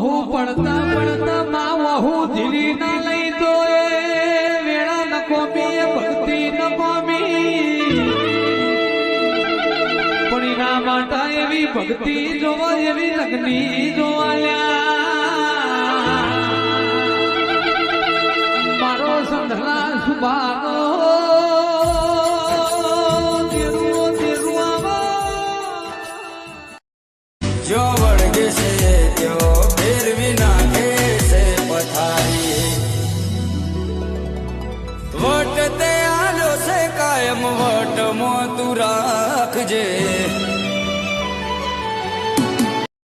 વહુ પડતા પડતા માં વહુ ધીરી ના લઈ તો એ વેળા ન કોમી એ ભક્તિ ન કોમી પણ એના માટે એવી ભક્તિ જોવા એવી લગ્ની જોવાલ્યા મારો સંધલા સુભાનો તેરુઓ તેરુઆમાં વટ તે આલો છે કાયમ વટ તું રાખજે.